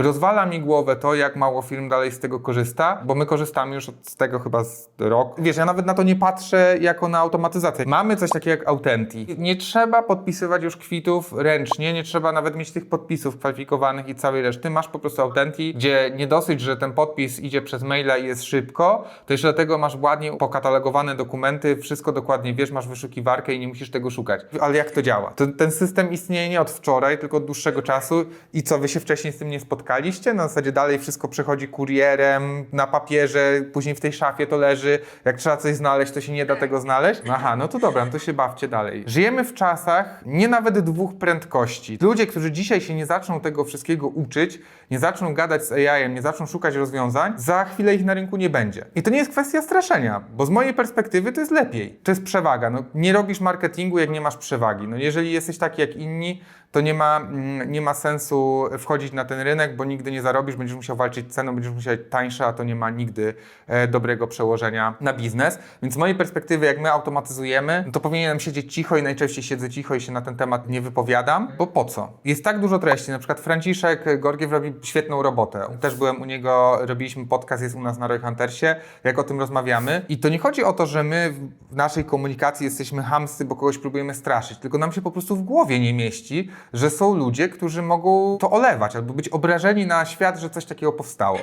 Rozwala mi głowę to, jak mało firm dalej z tego korzysta, bo my korzystamy już od- tego chyba z rok. Wiesz, ja nawet na to nie patrzę jako na automatyzację. Mamy coś takiego jak Autenti. Nie trzeba podpisywać już kwitów ręcznie, nie trzeba nawet mieć tych podpisów kwalifikowanych i całej reszty. Masz po prostu Autenti, gdzie nie dosyć, że ten podpis idzie przez maila i jest szybko, to jeszcze do tego masz ładnie pokatalogowane dokumenty, wszystko dokładnie wiesz, masz wyszukiwarkę i nie musisz tego szukać. Ale jak to działa? To, ten system istnieje nie od wczoraj, tylko od dłuższego czasu i co, wy się wcześniej z tym nie spotkaliście? Na zasadzie dalej wszystko przechodzi kurierem, na papierze, później w tej szafie to leży, jak trzeba coś znaleźć, to się nie da tego znaleźć? Aha, no to dobra, no to się bawcie dalej. Żyjemy w czasach nie nawet dwóch prędkości. Ludzie, którzy dzisiaj się nie zaczną tego wszystkiego uczyć, nie zaczną gadać z AI-em, nie zaczną szukać rozwiązań, za chwilę ich na rynku nie będzie. I to nie jest kwestia straszenia, bo z mojej perspektywy to jest lepiej. To jest przewaga. No, nie robisz marketingu, jak nie masz przewagi. No, jeżeli jesteś taki jak inni, to nie ma, mm, nie ma sensu wchodzić na ten rynek, bo nigdy nie zarobisz, będziesz musiał walczyć ceną, będziesz musiał tańsze, a to nie ma nigdy e, dobrego przełożenia na biznes. Więc z mojej perspektywy, jak my automatyzujemy, no to powinienem siedzieć cicho i najczęściej siedzę cicho i się na ten temat nie wypowiadam, bo po co? Jest tak dużo treści, na przykład Franciszek Gorgiew robi świetną robotę. Też byłem u niego, robiliśmy podcast, jest u nas na Roy Huntersie, jak o tym rozmawiamy. I to nie chodzi o to, że my w naszej komunikacji jesteśmy hamscy, bo kogoś próbujemy straszyć, tylko nam się po prostu w głowie nie mieści, że są ludzie, którzy mogą to olewać albo być obrażeni na świat, że coś takiego powstało.